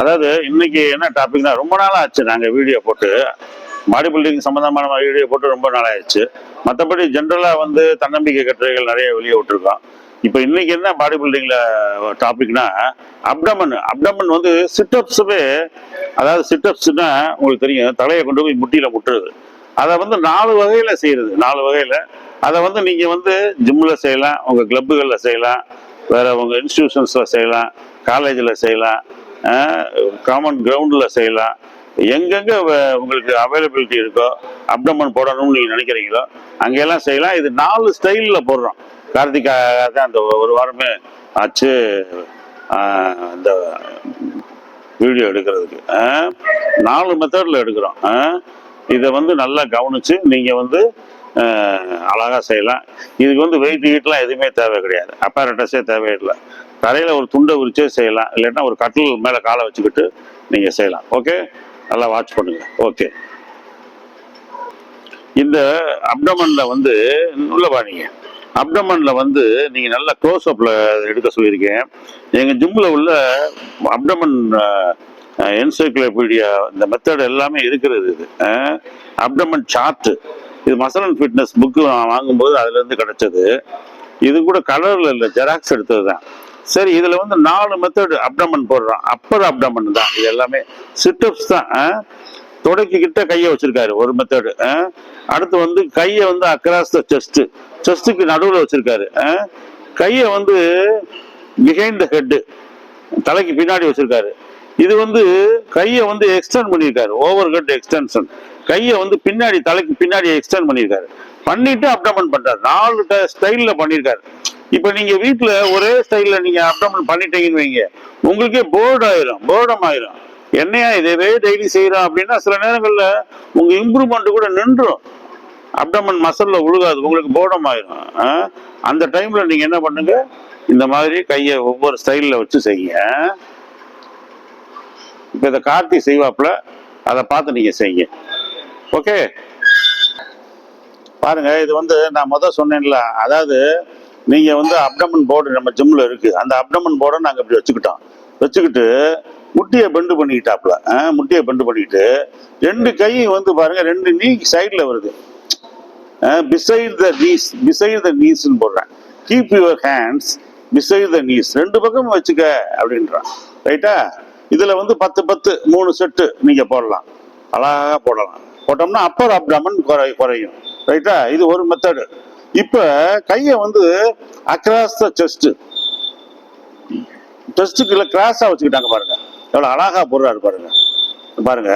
அதாவது இன்னைக்கு என்ன டாபிக்னா ரொம்ப நாளாக ஆச்சு நாங்கள் வீடியோ போட்டு. மாடி பில்டிங் சம்மந்தமான வீடியோ போட்டு ரொம்ப நாள் ஆயிடுச்சு மற்றபடி ஜென்ரலாக வந்து தன்னம்பிக்கை கட்டுரைகள் நிறைய வெளியே விட்டுருக்கோம். இப்போ இன்னைக்கு என்ன பாடி பில்டிங்கில் டாபிக்னா அப்டமன் அப்டமன் வந்து சிட்டப்ஸுமே அதாவது சிட்டப்ஸ்னா உங்களுக்கு தெரியும் தலையை கொண்டு போய் முட்டியில் முட்டுறது. அதை வந்து நாலு வகையில் செய்யறது. நாலு வகையில். அதை வந்து நீங்கள் வந்து ஜிம்மில் செய்யலாம் உங்கள் கிளப்புகளில் செய்யலாம் வேறு உங்கள் இன்ஸ்டியூஷன்ஸில் செய்யலாம் காலேஜில் செய்யலாம். காமன் கிரவுண்டில் செய்யலாம். எங்கெங்கே உங்களுக்கு அவைலபிலிட்டி இருக்கோ அப்டமன் போடணும்னு நீங்கள் நினைக்கிறீங்களோ அங்கெல்லாம் செய்யலாம். இது நாலு ஸ்டைலில் போடுறோம். கார்த்திகா தான் அந்த ஒரு வாரமே ஆச்சு. இந்த வீடியோ எடுக்கிறதுக்கு. நாலு மெத்தடில் எடுக்கிறோம். இதை வந்து நல்லா கவனிச்சு நீங்கள் வந்து அழகாக அழகா செய்யலாம். இதுக்கு வந்து வெயிட் ஹீட்லாம் எதுவுமே தேவை கிடையாது. அப்பாரட்டஸே தேவையில்லை. தரையில ஒரு துண்டை விரிச்சே செய்யலாம். இல்லைன்னா ஒரு கட்டில் மேல காலை வச்சுக்கிட்டு நீங்க செய்யலாம். ஓகே நல்லா வாட்ச் பண்ணுங்க. ஓகே இந்த அப்டமன்ல வந்து உள்ள பாருங்க அப்டமன்ல வந்து நீங்க நல்லா க்ளோஸ் அப்பில் எடுக்க சொல்லியிருக்கேன். எங்க ஜிம்மில் உள்ள அப்டமன் என்சைக்ளோபீடியா இந்த மெத்தட் எல்லாமே இருக்கிறது இது. அப்டமன் சார்ட்டு இது மசலன் ஃபிட்னஸ் புக்கு நான் வாங்கும்போது அதுல இருந்து கிடைச்சது. இது கூட கலர்ல இல்லை ஜெராக்ஸ் எடுத்தது தான் சரி இதுல வந்து நாலு மெத்தட் அப்டமன் போடுறான். அப்பர் அப்டமன் தான். இது எல்லாமே சிட்டப்ஸ் தான். ஆ? கையை வச்சிருக்காரு ஒரு மெத்தடு அடுத்து வந்து கையை வந்து அக்ராஸ் த செஸ்ட் செஸ்ட்டுக்கு நடுவில் வச்சிருக்காரு கையை வந்து பிஹைண்ட் த ஹெட்டு தலைக்கு பின்னாடி வச்சிருக்காரு. இது வந்து கையை வந்து எக்ஸ்டெண்ட் பண்ணியிருக்காரு ஓவர் ஹெட் எக்ஸ்டென்ஷன் கையை வந்து பின்னாடி தலைக்கு பின்னாடி எக்ஸ்டெண்ட் பண்ணியிருக்காரு. பண்ணிட்டு அப்டமன் பண்றாரு. நாலு ஸ்டைலில் பண்ணியிருக்காரு. இப்போ நீங்க வீட்டுல ஒரே ஸ்டைல்ல நீங்க அப்டமன் பண்ணிட்டீங்கன்னு வைங்க. உங்களுக்கே போர்டு ஆயிரும் போர்டம் ஆயிரும். என்னையா இதவே டெய்லி செய்யறோம் அப்படின்னா சில நேரங்கள்ல உங்க இம்ப்ரூவ்மெண்ட் கூட நின்றும். அப்டமன் மசல்ல உழுகாது உங்களுக்கு போர்டம் ஆயிரும். ஆ? அந்த டைம்ல நீங்க என்ன பண்ணுங்க? இந்த மாதிரி கையை ஒவ்வொரு ஸ்டைல்ல வச்சு செய்யுங்க. இப்ப இதை கார்த்தி செய்வாப்புல அதை பார்த்து நீங்க செய்யுங்க. ஓகே பாருங்க இது வந்து நான் முத சொன்னேன்ல அதாவது நீங்க வந்து அப்டமன் போர்டு நம்ம ஜிம்ல இருக்கு. அந்த அப்டமன் போர்டை நாங்க இப்படி வச்சுக்கிட்டோம். வச்சுக்கிட்டு முட்டியை பெண்டு பண்ணிக்கிட்டாப்புல. முட்டியை பெண்டு பண்ணிக்கிட்டு ரெண்டு கையும் வந்து பாருங்க ரெண்டு நீ சைடுல வருது. Beside the knees beside the நீஸ்ன்னு போடுறேன். Keep your hands beside the knees ரெண்டு பக்கமும் வச்சுக்க அப்படின்றான். ரைட்டா இதுல வந்து பத்து பத்து மூணு செட்டு நீங்க போடலாம். அழகா போடலாம். போட்டோம்னா அப்பர் அப்டமன் குறை குறையும். ரைட்டா இது ஒரு மெத்தடு இப்ப கைய வந்து அக்ராஸ் த செஸ்ட் செஸ்ட்டுக்குள்ள கிராஸா வச்சுக்கிட்டாங்க பாருங்க. எவ்வளவு அழகா போடுறாரு பாருங்க. பாருங்க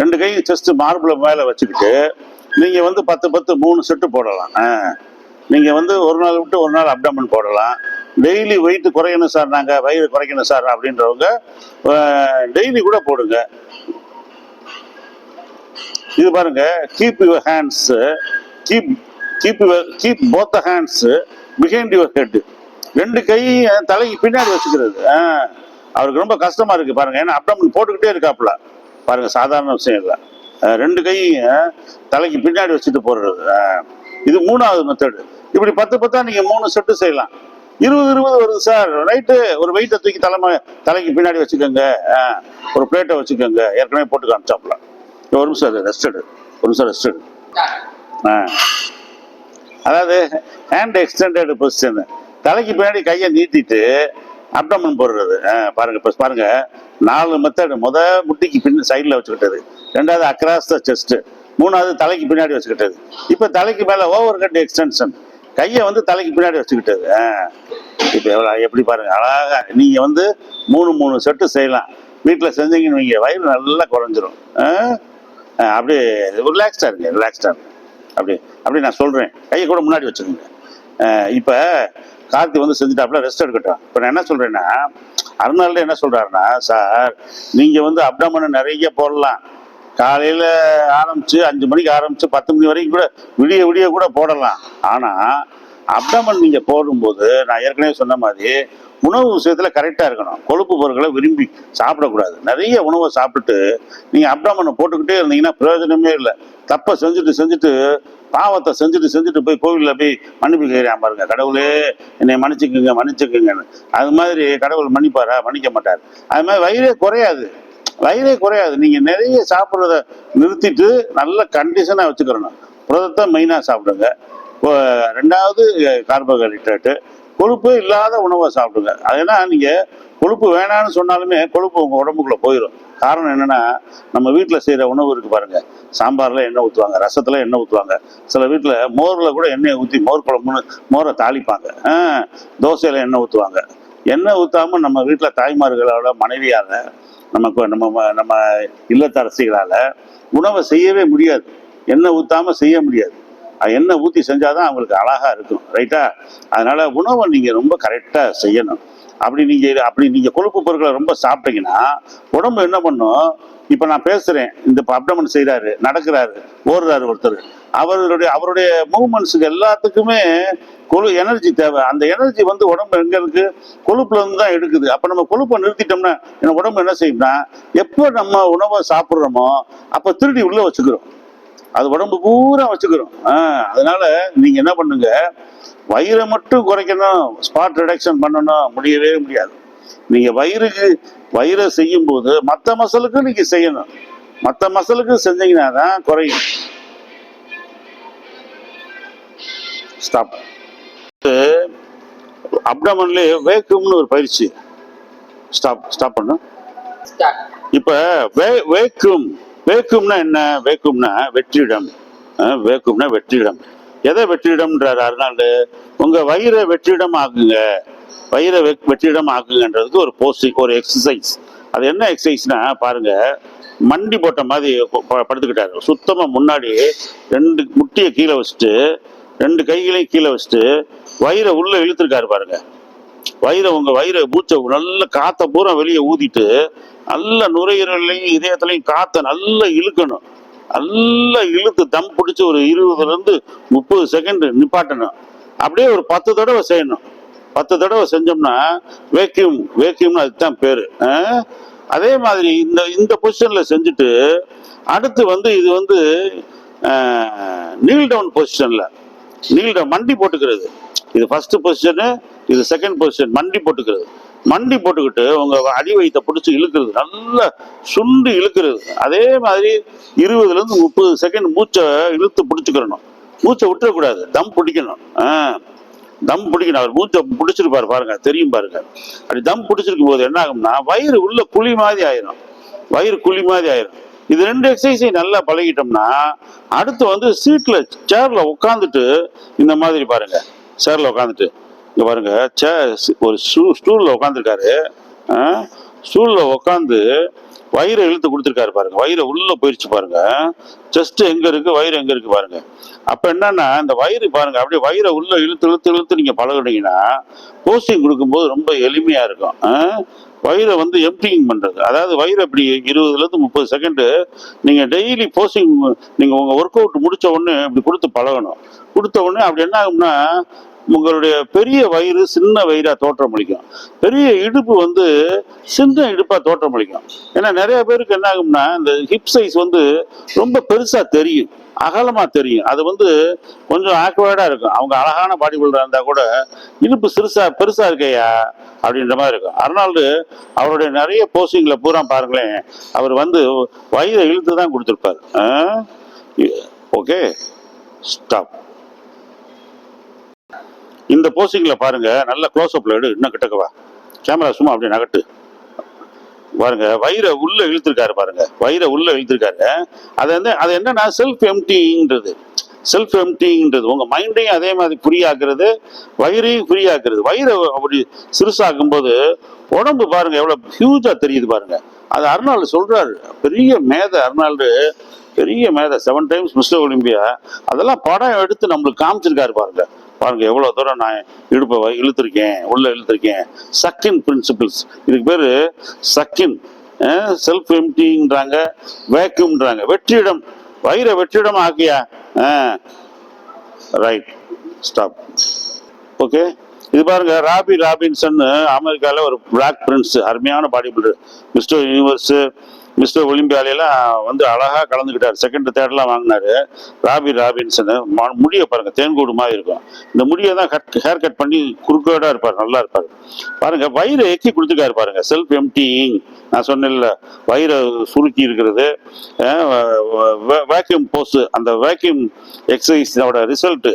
ரெண்டு கையும் செஸ்ட் மார்பிள் மேல வச்சுக்கிட்டு நீங்க வந்து பத்து பத்து மூணு செட்டு போடலாம் நீங்க வந்து ஒரு நாள் விட்டு ஒரு நாள் அப்டமன் போடலாம். டெய்லி வெயிட் குறையணும் சார் நாங்கள் வயிறு குறைக்கணும் சார் அப்படின்றவங்க டெய்லி கூட போடுங்க. இது பாருங்க keep your hands keep keep your keep both hands behind your head ரெண்டு கையும் தலைக்கு பின்னாடி வச்சுக்கிறது. ஆ. அவருக்கு ரொம்ப கஷ்டமா இருக்கு பாருங்க. ஏன்னா அப்டமன் போட்டுக்கிட்டே இருக்காப்புல. பாருங்க சாதாரண விஷயம் இல்லை. ரெண்டு கையும் தலைக்கு பின்னாடி வச்சுட்டு போடுறது. இது மூணாவது மெத்தடு இப்படி பத்து பத்தா நீங்க மூணு செட்டு செய்யலாம். இருபது இருபது வருது சார். ரைட்டு. ஒரு வெயிட்டை தூக்கி தலைமை தலைக்கு பின்னாடி வச்சுக்கோங்க. ஒரு பிளேட்டை வச்சுக்கோங்க. ஏற்கனவே போட்டு காமிச்சாப்ல ஒரு நிமிஷம் ரெஸ்டடு ஒரு நிமிஷம் ரெஸ்டடு ஆ. அதாவது ஹேண்ட் எக்ஸ்டெண்டட் பொசிஷன் தலைக்கு பின்னாடி கையை நீட்டிட்டு அப்டமன் போடுறது. ஆ, பாருங்க இப்போ பாருங்க. நாலு மெத்தடு முத முட்டிக்கு பின் சைடில் வச்சுக்கிட்டது. ரெண்டாவது அக்ராஸ் த செஸ்ட் மூணாவது தலைக்கு பின்னாடி வச்சுக்கிட்டது. இப்போ தலைக்கு மேலே ஓவர் கட் எக்ஸ்டென்ஷன் கையை வந்து தலைக்கு பின்னாடி வச்சுக்கிட்டது. ஆ. இப்போ எவ்வளோ எப்படி பாருங்கள் அழகா. நீங்கள் வந்து மூணு மூணு செட்டு செய்யலாம். வீட்டில் செஞ்சீங்கன்னு நீங்கள் வயிறு நல்லா குறைஞ்சிரும். ஆ? ஆ, அப்படியே ரிலாக்ஸ்டாக இருங்க ரிலாக்ஸ்டாக இருங்க. அப்படி அப்படி நான் சொல்கிறேன் கையை கூட முன்னாடி வச்சுக்கோங்க. இப்போ கார்த்தி வந்து செஞ்சுட்டாப்புல ரெஸ்ட் எடுக்கட்டும். இப்போ நான் என்ன சொல்கிறேன்னா அருணாள்ல என்ன சொல்கிறாருன்னா சார் நீங்கள் வந்து அப்டமனை நிறைய போடலாம். காலையில் ஆரம்பித்து அஞ்சு மணிக்கு ஆரம்பித்து பத்து மணி வரைக்கும் கூட விடிய விடிய கூட போடலாம். ஆனால் அப்டமன் நீங்கள் போடும்போது நான் ஏற்கனவே சொன்ன மாதிரி உணவு விஷயத்தில் கரெக்டாக இருக்கணும். கொழுப்பு பொருட்களை விரும்பி சாப்பிடக்கூடாது. நிறைய உணவை சாப்பிட்டுட்டு நீங்கள் அப்டாமனை போட்டுக்கிட்டே இருந்தீங்கன்னா பிரயோஜனமே இல்லை. தப்பை செஞ்சுட்டு செஞ்சுட்டு பாவத்தை செஞ்சுட்டு செஞ்சுட்டு போய் கோவிலில் போய் மன்னிப்பு கேட்குறான் பாருங்க. கடவுளே என்னை மன்னிச்சுக்குங்க மன்னிச்சுக்குங்கன்னு. அது மாதிரி கடவுள் மன்னிப்பாரா? மன்னிக்க மாட்டார். அது மாதிரி வயிறே குறையாது. வயிறே குறையாது. நீங்கள் நிறைய சாப்பிட்றத நிறுத்திட்டு நல்ல கண்டிஷனாக வச்சுக்கிறணும் புரதத்தை மெயினாக சாப்பிடுங்க. ரெண்டாவது கார்போஹைட்ரேட்டு கொழுப்பு இல்லாத உணவை சாப்பிடுங்க. அதேனா நீங்கள் கொழுப்பு வேணான்னு சொன்னாலுமே கொழுப்பு உங்கள் உடம்புக்குள்ளே போயிடும் காரணம் என்னன்னா நம்ம வீட்டில் செய்கிற உணவு இருக்குது பாருங்கள் சாம்பாரில் எண்ணெய் ஊற்றுவாங்க ரசத்தில் எண்ணெய் ஊற்றுவாங்க சில வீட்டில் மோரில் கூட எண்ணெயை ஊற்றி மோர் குழம்புன்னு மோரை தாளிப்பாங்க. தோசையில் எண்ணெய் ஊற்றுவாங்க எண்ணெய் ஊற்றாமல் நம்ம வீட்டில் தாய்மார்களோட மனைவியால் நமக்கு நம்ம நம்ம இல்லத்தரசிகளால் உணவை செய்யவே முடியாது. எண்ணெய் ஊற்றாமல் செய்ய முடியாது. எண்ணெய் ஊற்றி செஞ்சாதான் அவங்களுக்கு அழகாக இருக்கும் ரைட்டா? அதனால உணவை நீங்கள் ரொம்ப கரெக்டாக செய்யணும். அப்படி நீங்கள் அப்படி நீங்கள் கொழுப்பு பொருட்களை ரொம்ப சாப்பிட்டீங்கன்னா உடம்பு என்ன பண்ணும்? இப்போ நான் பேசுகிறேன் இந்த அப்டமன் செய்கிறாரு நடக்கிறாரு ஓடுறாரு ஒருத்தர். அவருடைய அவருடைய மூவ்மெண்ட்ஸுக்கு எல்லாத்துக்குமே கொழு எனர்ஜி தேவை. அந்த எனர்ஜி வந்து உடம்பு எங்கே இருக்கு? கொழுப்பில் இருந்து தான் எடுக்குது. அப்போ நம்ம கொழுப்பை நிறுத்திட்டோம்னா என்ன உடம்பு என்ன செய்யும்னா எப்போ நம்ம உணவை சாப்பிட்றோமோ அப்போ திருடி உள்ளே வச்சுக்கிறோம். அது உடம்பு பூரா வச்சுக்கிறோம். ஆ அதனால நீங்கள் என்ன பண்ணுங்க வயிறை மட்டும் குறைக்கணும் ஸ்பாட் ரிடக்ஷன் பண்ணணும் முடியவே முடியாது. நீங்க வயிறுக்கு வயிறை செய்யும் போது மற்ற மசலுக்கு நீங்க செய்யணும். மற்ற மசலுக்கு செஞ்சீங்கன்னா தான் குறையும். ஸ்டாப் அப்டமன்லேயே வேக்கும்னு ஒரு பயிற்சி. ஸ்டாப் ஸ்டாப் பண்ணு. இப்ப வே வேக்கும் வேக்கும்னா என்ன? வேக்கும்னா வெற்றிடம். வேக்கும்னா வெற்றிடம். எதை வெற்றிடம்ன்றார் அருணாண்டு உங்க வயிறை வெற்றிடம் ஆக்குங்க வயிறை வெற்றிடம் ஆக்குங்கன்றதுக்கு ஒரு போஸ்டிங் ஒரு எக்ஸசைஸ் அது என்ன எக்ஸசைஸ்னா பாருங்க மண்டி போட்ட மாதிரி ப- படுத்துக்கிட்டாரு. சுத்தமாக முன்னாடி ரெண்டு முட்டியை கீழே வச்சுட்டு ரெண்டு கைகளையும் கீழே வச்சுட்டு வயிறை உள்ள இழுத்துருக்காரு பாருங்க. வயிறை உங்க வயிறை மூச்சை நல்ல காத்த பூரா வெளியே ஊதிட்டு நல்ல நுரையீரலையும் இதயத்துலையும் காத்த நல்லா இழுக்கணும். நல்லா இழுத்து தம் பிடிச்சி ஒரு இருபதுலேருந்து முப்பது செகண்ட் நிப்பாட்டணும். அப்படியே ஒரு பத்து தடவை செய்யணும். பத்து தடவை செஞ்சோம்னா வேக்யூம் வேக்யூம்னு அதுதான் பேர். அதே மாதிரி இந்த இந்த பொசிஷனில் செஞ்சுட்டு அடுத்து வந்து இது வந்து நீல் டவுன் பொசிஷனில் நீல் டவுன் மண்டி போட்டுக்கிறது. இது ஃபஸ்ட்டு பொசிஷனு இது செகண்ட் பொசிஷன் மண்டி போட்டுக்கிறது. மண்டி போட்டுக்கிட்டு உங்க அடி வயித்தை பிடிச்சி இழுக்கிறது நல்லா சுண்டு இழுக்கிறது. அதே மாதிரி இருபதுல இருந்து முப்பது செகண்ட் மூச்சை இழுத்து பிடிச்சிக்கிறணும். மூச்சை விட்டுறக்கூடாது. தம் பிடிக்கணும். ஆ தம் பிடிக்கணும். அவர் மூச்சை பிடிச்சிருப்பாரு பாருங்க தெரியும் பாருங்க. அப்படி தம் பிடிச்சிருக்கும் போது என்ன ஆகும்னா வயிறு உள்ள குழி மாதிரி ஆயிரும். வயிறு குழி மாதிரி ஆயிரும். இது ரெண்டு எக்ஸசைஸையும் நல்லா பழகிட்டோம்னா அடுத்து வந்து சீட்ல சேர்ல உட்காந்துட்டு இந்த மாதிரி பாருங்க சேர்ல உட்காந்துட்டு இங்கே பாருங்க சே ஒரு ஸ்டூ ஸ்டூலில் உட்காந்துருக்காரு ஸ்டூலில் உட்காந்து வயிறை இழுத்து கொடுத்துருக்காரு பாருங்க. வயிறை உள்ள போயிடுச்சு பாருங்க. செஸ்ட் எங்க இருக்கு? வயிறு எங்க இருக்கு பாருங்க. அப்ப என்னன்னா இந்த வயிறு பாருங்க அப்படியே வயிறை உள்ள இழுத்து இழுத்து இழுத்து நீங்க பழகினீங்கன்னா போஸ்டிங் கொடுக்கும்போது ரொம்ப எளிமையா இருக்கும். ஆ? வயிறை வந்து எம்டிங் பண்றது. அதாவது வயிறு அப்படி இருபதுல இருந்து முப்பது செகண்ட் நீங்க டெய்லி போஸ்டிங் நீங்க உங்க ஒர்க் அவுட் முடிச்ச உடனே இப்படி கொடுத்து பழகணும். கொடுத்த உடனே அப்படி என்ன ஆகும்னா உங்களுடைய பெரிய வயிறு சின்ன வயிறா தோற்றமளிக்கும் பெரிய இடுப்பு வந்து சின்ன இடுப்பா தோற்றமளிக்கும் ஏன்னா நிறைய பேருக்கு என்ன ஆகும்னா இந்த ஹிப் சைஸ் வந்து ரொம்ப பெருசா தெரியும். அகலமா தெரியும். அது வந்து கொஞ்சம் ஆக்வர்டா இருக்கும். அவங்க அழகான பாடி பில்டரா இருந்தா கூட இடுப்பு சிறுசா பெருசா இருக்கையா? அப்படின்ற மாதிரி இருக்கும். அர்னால்டு அவருடைய நிறைய போஸ்டிங்ல பூரா பாருங்களேன் அவர் வந்து வயிறை இழுத்து தான் கொடுத்துருப்பாரு ஓகே. ஸ்டாப் இந்த போஸ்டிங்ல பாருங்க நல்ல க்ளோஸ் அப்ல எடு இன்னும் கிட்டக்கவா கேமரா சும்மா அப்படியே நகட்டு பாருங்க வயிறை உள்ள இழுத்துருக்காரு பாருங்க. வயிறை உள்ள இழுத்துருக்காரு. அது வந்து அது என்னன்னா செல்ஃப் எம்டிங்கிறது செல்ஃப் எம்டிங்கிறது உங்க மைண்டையும் அதே மாதிரி ஃப்ரீயாக்குறது வயிறையும் ஃப்ரீ ஆக்குறது வயிறை அப்படி சிறுசாக்கும் போது உடம்பு பாருங்க எவ்வளவு ஹியூஜா தெரியுது பாருங்க. அது அர்னால்டு சொல்றாரு. பெரிய மேதை அர்னால்டு பெரிய மேதை. செவன் டைம்ஸ் மிஸ்டர் ஒலிம்பியா அதெல்லாம் படம் எடுத்து நம்மளுக்கு காமிச்சிருக்காரு பாருங்க. பாருங்க எவ்வளோ தூரம் நான் இடுப்பை வை- இழுத்திருக்கேன் உள்ள இழுத்துருக்கேன். சக்கின் பிரின்சிபிள்ஸ் இதுக்கு பேர் சக்கின் செல்ஃப் எம்டிங்கிறாங்க வேக்யூம்ன்றாங்க வெற்றிடம். வயிறை வெற்றிடம் ஆக்கியா? ரைட் ஸ்டாப் ஓகே இது பாருங்க ராபி ராபின்சன் அமெரிக்காவில் ஒரு பிளாக் பிரின்ஸ் அருமையான body builder mister universe mister ஒலிம்பியாலையெல்லாம் வந்து அழகாக கலந்துக்கிட்டார். செகண்ட் தேர்ட்லாம் வாங்கினாரு. ராபி ராபின்சன் ம- முடிய பாருங்கள் தேன்கூடு மாதிரி இருக்கும். இந்த முடியை தான் கட் ஹேர் கட் பண்ணி குறுக்கோடாக இருப்பார் நல்லா இருப்பார். பாருங்கள் வயிறு எக்கி கொடுத்துருக்காரு பாருங்கள் செல்ஃப் எம்டிங் நான் சொன்னேன்ல வயிறை சுருக்கி இருக்கிறது. வேக்யூம் போஸ்ட் அந்த வேக்யூம் எக்ஸசைஸோட ரிசல்ட்டு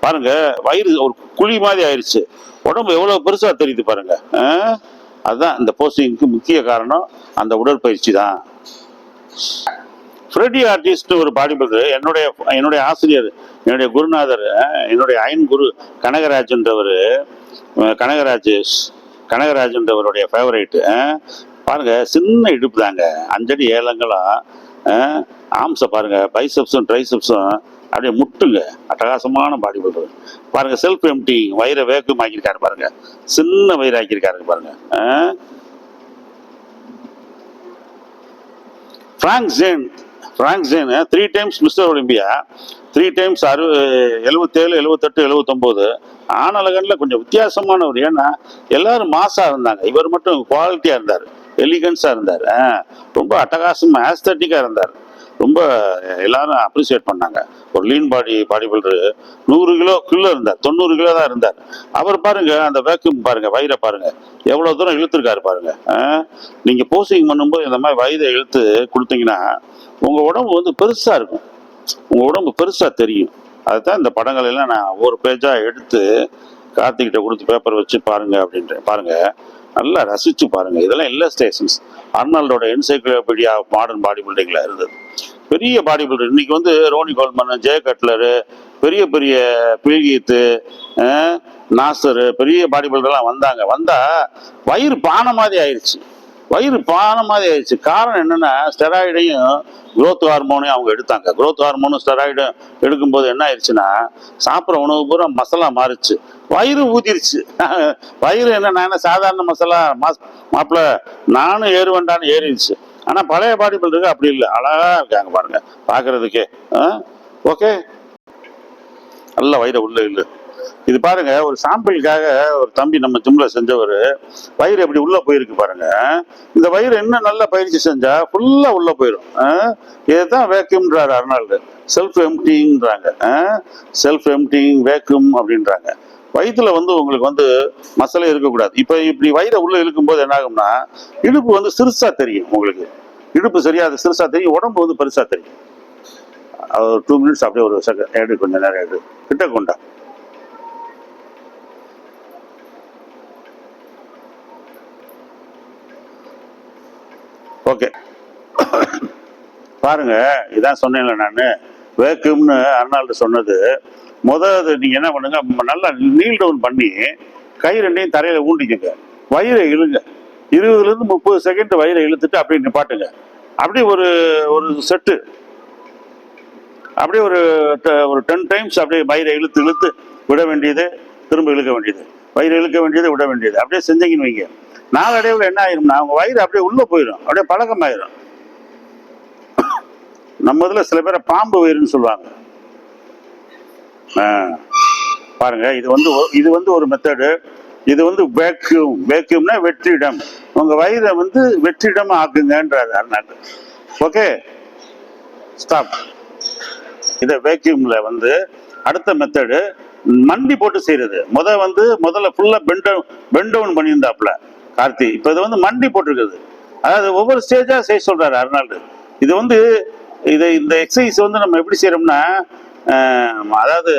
பாருங்கள் வயிறு ஒரு குழி மாதிரி ஆயிடுச்சு உடம்பு எவ்வளோ பெருசாக தெரியுது பாருங்கள் ஆ? அதுதான் இந்த போஸ்டிங்க்கு முக்கிய காரணம் அந்த உடற்பயிற்சி தான். ஃப்ரெடி ஆர்டிஸ்ட் ஒரு பாடி என்னுடைய என்னுடைய ஆசிரியர் என்னுடைய குருநாதர் என்னுடைய அயன் குரு கனகராஜ்ன்றவர் கனகராஜ் கனகராஜ்ன்றவருடைய ஃபேவரேட்டு பாருங்க சின்ன இடுப்பு தாங்க. அஞ்சடி ஏலங்களாம் ஆம்ஸை பாருங்க பைசப்ஸும் ட்ரைசப்ஸும் அப்படியே முட்டுங்க. அட்டகாசமான பாடி பில்டர். பாருங்க செல்ஃப் எம்டி வயிறை வேக்கம் ஆக்கியிருக்காரு பாருங்க. சின்ன வயிறு ஆக்கியிருக்காரு பாருங்க. அஹ். Frank Zane Frank Zane three times Mister Olympia three times அறு எழுபத்தேழு எழுபத்தெட்டு எழுபத்தொம்போது ஆனலகனில் கொஞ்சம் வித்தியாசமானவர் ஏன்னா எல்லாரும் மாசாக இருந்தாங்க. இவர் மட்டும் குவாலிட்டியாக இருந்தார். எலிகன்ஸாக இருந்தார். ரொம்ப அட்டகாசமாக ஆஸ்தட்டிக்காக இருந்தார். ரொம்ப எல்லாரும் அப்ரிசியேட் பண்ணாங்க. ஒரு லீன் பாடி பாடி பில்டர் நூறு கிலோ கிலோ இருந்தார் தொண்ணூறு கிலோ தான் இருந்தார். அவர் பாருங்க அந்த வேக்யூம் பாருங்க வயிறை பாருங்க எவ்வளோ தூரம் இழுத்துருக்காரு பாருங்க ஆ? நீங்க போஸ்டிங் பண்ணும்போது இந்த மாதிரி வயிறை இழுத்து கொடுத்தீங்கன்னா உங்க உடம்பு வந்து பெருசா இருக்கும். உங்க உடம்பு பெருசா தெரியும். அதுதான் இந்த படங்கள் எல்லாம் நான் ஒரு பேஜா எடுத்து கார்த்திகிட்ட கொடுத்து பேப்பர் வச்சு பாருங்க அப்படின்றேன். பாருங்க நல்லா ரசித்து பாருங்கள் இதெல்லாம் இல்லஸ்ட்ரேஷன்ஸ் அர்னால்டோட என்சைக்ளோபீடியா மாடர்ன் பாடி பில்டிங்கில் இருந்தது. பெரிய பாடி பில்டர் இன்னைக்கு வந்து ரோனி கோல்மன் ஜெய கட்லரு பெரிய பெரிய பில்கீத்து நாசரு பெரிய பாடி பில்டர்லாம் வந்தாங்க. வந்தால் வயிறு பானை மாதிரி ஆயிடுச்சு வயிறு பானை மாதிரி ஆயிடுச்சு. காரணம் என்னன்னா ஸ்டெராய்டையும் குரோத் ஹார்மோனையும் அவங்க எடுத்தாங்க. குரோத் ஹார்மோனும் ஸ்டெராய்டும் எடுக்கும்போது என்ன ஆயிடுச்சுன்னா சாப்பிட்ற உணவு பூரா மசாலா மாறிச்சு. வயிறு ஊதிருச்சு. வயிறு என்ன நான் சாதாரண மசாலா மாஸ் மாப்பிள்ள நானும் ஏறுவேண்டான்னு ஏறிடுச்சு. ஆனால் பழைய பாடி பில்டருக்கு அப்படி இல்லை. அழகா இருக்காங்க பாருங்க. பாக்குறதுக்கே. ஓகே நல்ல வயிறு உள்ள இல்லை இது பாருங்க ஒரு சாம்பிளுக்காக ஒரு தம்பி நம்ம ஜிம்ல செஞ்சவர் வயிறு எப்படி உள்ள போயிருக்கு பாருங்க. இந்த வயிறு என்ன நல்ல பயிற்சி செஞ்சா ஃபுல்லா உள்ள போயிடும் இதுதான் வேக்யூம்ன்றாரு அர்னால்டு. செல்ஃப் எம்டிங்கிறாங்க செல்ஃப் எம்டிங் வேக்யூம் அப்படின்றாங்க. வயிற்றுல வந்து உங்களுக்கு வந்து மசாலே இருக்கக்கூடாது. இப்போ இப்படி வயிறை உள்ள இழுக்கும்போது என்ன ஆகும்னா இடுப்பு வந்து சிறுசா தெரியும் உங்களுக்கு. இடுப்பு சரியா அது சிறுசா தெரியும். உடம்பு வந்து பெருசா தெரியும். ஒரு டூ மினிட்ஸ் அப்படியே ஒரு செகண்ட் எடு கொஞ்சம் நேரம் எடு கிட்ட கொண்டா ஓகே. பாருங்க இதான் சொன்னேன்ல நான். வேக்கும்னு அர்னால்டு சொன்னது. முத அது நீங்கள் என்ன பண்ணுங்க நல்லா நீல் டவுன் பண்ணி கை ரெண்டையும் தரையில் ஊண்டிக்கங்க. வயிறை இழுங்க. இருபதுலேருந்து முப்பது செகண்ட் வயிறை இழுத்துட்டு அப்படியே நிப்பாட்டுங்க. அப்படியே ஒரு ஒரு செட்டு அப்படியே ஒரு ஒரு டென் டைம்ஸ் அப்படியே வயிறை இழுத்து இழுத்து விட வேண்டியது திரும்ப இழுக்க வேண்டியது. வயிறு இழுக்க வேண்டியது விட வேண்டியது. அப்படியே செஞ்சீங்கன்னு வைங்க. நாளடைவில் என்ன ஆயிரும்னா உங்க வயிறு அப்படியே உள்ள போயிடும். அப்படியே பழக்கமாயிரும். நம்ம இதில் சில பேரை பாம்பு வயிறுன்னு சொல்லுவாங்க. பாருங்க இது வந்து இது வந்து ஒரு மெத்தடு இது வந்து வேக்யூம் வேக்யூம்னா வெற்றிடம். உங்க வயிறை வந்து வெற்றிடம் ஆக்குங்கன்றாரு அருணாக்கு. ஓகே? ஸ்டாப் இதை வேக்யூம்ல வந்து அடுத்த மெத்தடு மண்டி போட்டு செய்யறது முத வந்து முதல்ல ஃபுல்லா பெண்ட் பெண்ட் டவுன் பண்ணியிருந்தாப்புல. கார்த்தி இப்போ இது வந்து மண்டி போட்டிருக்குது. அதாவது ஒவ்வொரு ஸ்டேஜாக செய்ய சொல்கிறாரு அர்னால்டு. இது வந்து இதை இந்த எக்ஸசைஸ் வந்து நம்ம எப்படி செய்கிறோம்னா அதாவது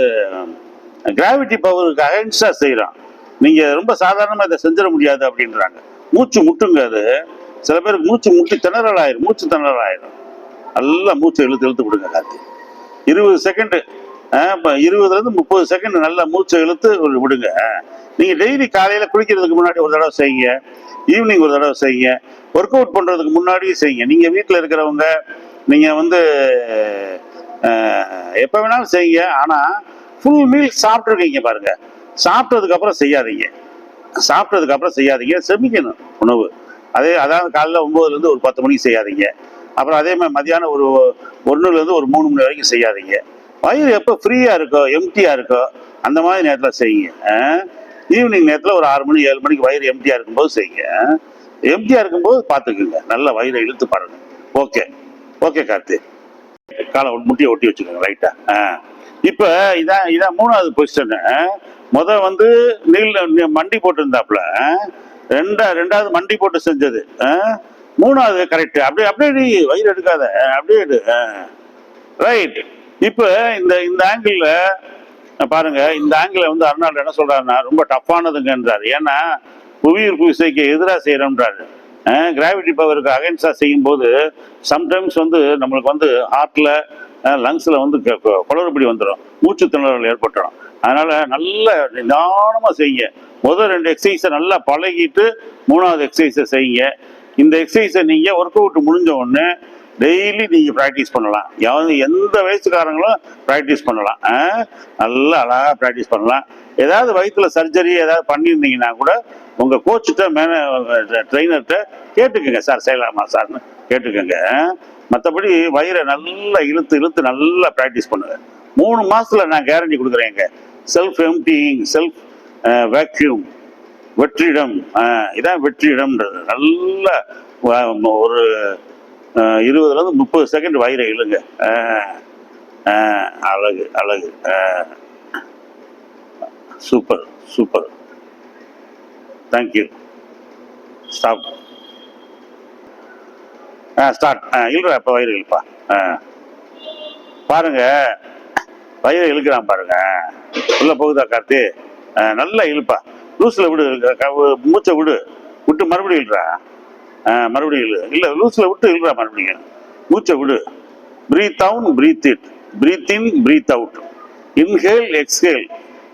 கிராவிட்டி பவருக்கு அகைன்ஸ்டாக செய்கிறோம் நீங்கள் ரொம்ப சாதாரணமாக இதை செஞ்சிட முடியாது அப்படின்றாங்க. மூச்சு முட்டுங்க அது. சில பேருக்கு மூச்சு முட்டி திணறல் ஆயிரும். மூச்சு திணறல் ஆயிரும். நல்லா மூச்சு இழுத்து இழுத்து விடுங்க கார்த்தி. இருபது செகண்டு இப்போ இருபதுலேருந்து முப்பது செகண்ட் நல்லா மூச்சை இழுத்து ஒரு விடுங்க. நீங்க டெய்லி காலையில குளிக்கிறதுக்கு முன்னாடி ஒரு தடவை செய்யுங்க. ஈவினிங் ஒரு தடவை செய்யுங்க. ஒர்க் அவுட் பண்றதுக்கு முன்னாடியும் செய்யுங்க. நீங்க வீட்டில் இருக்கிறவங்க நீங்க வந்து எப்போ எப்ப வேணாலும் செய்யுங்க. ஆனா ஃபுல் மீல் சாப்பிட்ருக்கீங்க பாருங்க. சாப்பிட்டதுக்கு அப்புறம் செய்யாதீங்க. சாப்பிட்டதுக்கு அப்புறம் செய்யாதீங்க. செமிக்கணும் உணவு. அதே அதாவது காலையில் ஒம்போதுலேருந்து இருந்து ஒரு பத்து மணிக்கு செய்யாதீங்க. அப்புறம் அதே மாதிரி மதியானம் ஒரு ஒண்ணுல இருந்து ஒரு மூணு மணி வரைக்கும் செய்யாதீங்க. வயிறு எப்போ ஃப்ரீயா இருக்கோ எம்டியா இருக்கோ அந்த மாதிரி நேரத்தில் செய்யுங்க. ஈவினிங் நேரத்தில் ஒரு ஆறு மணி ஏழு மணிக்கு வயிறு எம்டியா இருக்கும்போது செய்யுங்க. எம்டியா இருக்கும்போது பார்த்துக்குங்க. நல்ல வயிறை இழுத்து பாருங்க. Okay okay Karthi. காலை முட்டியை ஒட்டி வச்சுக்கோங்க ரைட்டா ஆ? இப்போ இதான் இதான் மூணாவது பொசிஷனு முதல் வந்து நீல் மண்டி போட்டிருந்தாப்புல ரெண்டா ரெண்டாவது மண்டி போட்டு செஞ்சது. ஆ? மூணாவது கரெக்ட் அப்படியே அப்படியே நீ வயிறு எடுக்காத. அப்படியே எடு. ரைட் இப்போ இந்த இந்த ஆங்கிளில் பாருங்க இந்த ஆங்கிள் வந்து அருணாள் என்ன சொல்றாருன்னா ரொம்ப டஃப்பானதுங்கன்றாரு ஏன்னா புவியீர்ப்பு விசைக்கு எதிராக செய்யறோம்ன்றாரு. கிராவிட்டி பவருக்கு அகைன்ஸ்டா செய்யும் போது சம்டைம்ஸ் வந்து நம்மளுக்கு வந்து ஹார்ட்ல லங்ஸ்ல வந்து க- குளறுபடி வந்துடும் மூச்சு திணறல் ஏற்பட்டுடும் அதனால நல்ல நிதானமா செய்யுங்க. முதல் ரெண்டு எக்ஸசைஸை நல்லா பழகிட்டு மூணாவது எக்ஸசைஸை செய்யுங்க. இந்த எக்ஸசைஸை நீங்க ஒர்க் அவுட் முடிஞ்ச உடனே டெய்லி நீங்கள் ப்ராக்டிஸ் பண்ணலாம். எவன் எந்த வயசுக்காரங்களும் ப்ராக்டிஸ் பண்ணலாம். ஆ? நல்லா அழகாக ப்ராக்டிஸ் பண்ணலாம். ஏதாவது வயிற்றுல சர்ஜரி ஏதாவது பண்ணியிருந்தீங்கன்னா கூட உங்கள் கோச்சுட்ட மேன ட்ரெயினர்கிட்ட கேட்டுக்கோங்க சார் செய்யலாமா சார்னு கேட்டுக்கோங்க. மற்றபடி வயிறை நல்லா இழுத்து இழுத்து நல்லா ப்ராக்டிஸ் பண்ணுங்க. மூணு மாதத்தில் நான் கேரண்டி கொடுக்குறேங்க செல்ஃப் எம்டிங் செல்ஃப் வேக்யூம் வெற்றிடம் இதான் வெற்றிடம்ன்றது. நல்ல ஒரு இருபதுலேருந்து முப்பது செகண்ட் வயிறை இழுங்க. அழகு அழகு. Super super thank you stop ah start ah இழுறா இப்போ வயிறு இழுப்பா. ஆ பாருங்க. வயிறு இழுக்கிறான் பாருங்க. உள்ள போகுதா கார்த்தி? ஆ, நல்லா இழுப்பா. லூஸில் விடு க- மூச்சை விடு. விட்டு மறுபடியும் இழுறா. மறுபடியும் இழு இல்லை லூஸில் விட்டு இழுறா மறுபடியும். மூச்சை விடு. Breathe out breathe it breathe in breathe out inhale exhale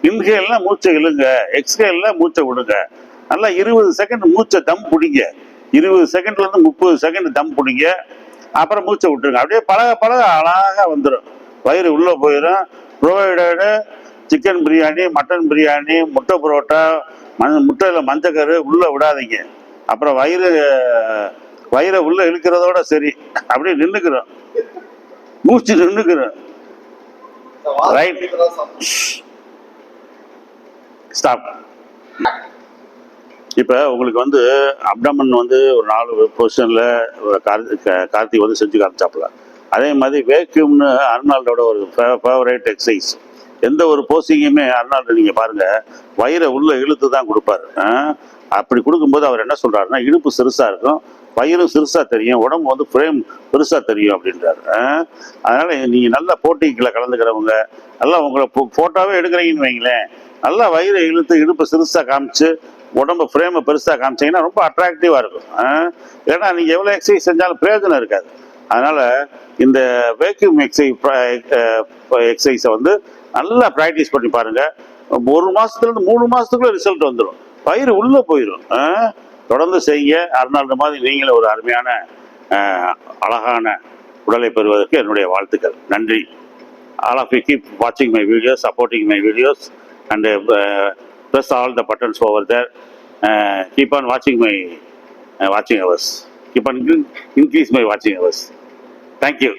இன்ஹேல்னா மூச்சை இழுங்க. எக்ஸ்ஹேல்னா மூச்சை விடுங்க. நல்லா இருபது செகண்ட் மூச்சை தம் பிடிங்க. இருபது செகண்ட்லேருந்து முப்பது செகண்ட் தம் பிடிங்க. அப்புறம் மூச்சை விட்டுருங்க. அப்படியே பழக பழக அழகாக வந்துடும் வயிறு உள்ளே போயிடும் provided chicken biryani mutton biryani முட்டை புரோட்டா மண் முட்டையில் மஞ்சக்கரு உள்ளே விடாதீங்க. அப்புறம் வயிறு வயிறை உள்ள இழுக்கிறதோட சரி அப்படியே நின்றுக்கிறோம் மூச்சு நின்றுக்கிறோம் ரைட் ஸ்டாப் இப்போ உங்களுக்கு வந்து அப்டமன் வந்து ஒரு நாலு பொசிஷனில் கார்த்திக் வந்து செஞ்சு காமிச்சாப்புல. அதே மாதிரி வேக்யூம்னு அர்னால்டோட ஒரு ஃபேவரேட் எக்ஸசைஸ் எந்த ஒரு போஸிங்குமே அர்னால்டு நீங்கள் பாருங்க வயிறை உள்ளே இழுத்து தான் கொடுப்பாரு. ஆ? அப்படி கொடுக்கும்போது அவர் என்ன சொல்கிறாருன்னா இடுப்பு சிறுசாக இருக்கும் வயிறும் சிறுசாக தெரியும் உடம்பு வந்து ஃப்ரேம் பெருசாக தெரியும் அப்படின்றாரு. ஆ? நீங்கள் நல்லா போட்டிகளை கலந்துக்கிறவங்க நல்லா உங்களை ஃபோட்டோவே எடுக்கிறீங்கன்னு வைங்களேன். நல்லா வயிறை இழுத்து இடுப்பு சிறுசாக காமிச்சு உடம்பு ஃப்ரேமை பெருசாக காமிச்சீங்கன்னா ரொம்ப அட்ராக்டிவாக இருக்கும். ஆ? ஏன்னா நீங்கள் எவ்வளோ எக்ஸசைஸ் செஞ்சாலும் பிரயோஜனம் இருக்காது. அதனால் இந்த வேக்யூம் எக்ஸசைஸ் எக்ஸசைஸை வந்து நல்லா ப்ராக்டிஸ் பண்ணி பாருங்கள் ஒரு மாதத்துலேருந்து மூணு மாதத்துக்குள்ளே ரிசல்ட் வந்துடும் பயிர் உள்ளே போயிடும் தொடர்ந்து செய்ய அறுநாள் மாதிரி நீங்களும் ஒரு அருமையான அழகான உடலை பெறுவதற்கு என்னுடைய வாழ்த்துக்கள் நன்றி ஆல் ஆஃப் யூ கீப் வாட்சிங் my videos supporting my videos and press all the buttons over there keep on வாட்சிங் மை வாட்சிங் hours keep on increase my வாட்சிங் அவர்ஸ் தேங்க்யூ